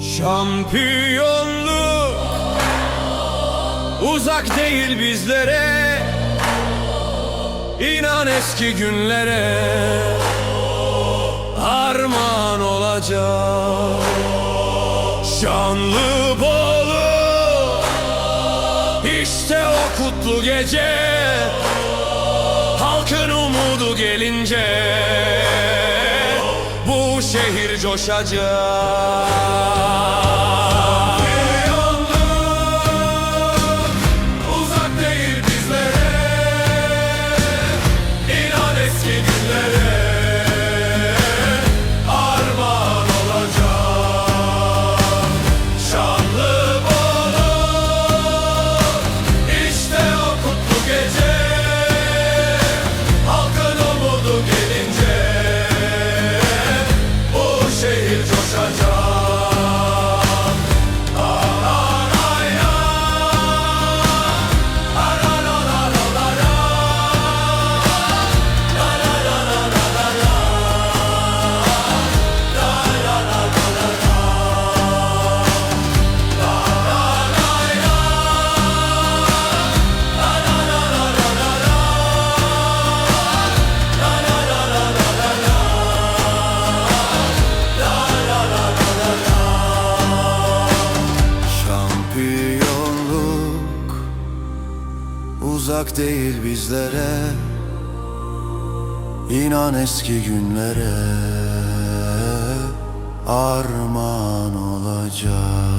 Şampiyonluk uzak değil bizlere. İnan eski günlere. Armağan olacak Şanlı Bolu. İşte o kutlu gece. Halkın umudu gelince şehir coşacak uzak değil bizlere İnan eski günlere armağan olacak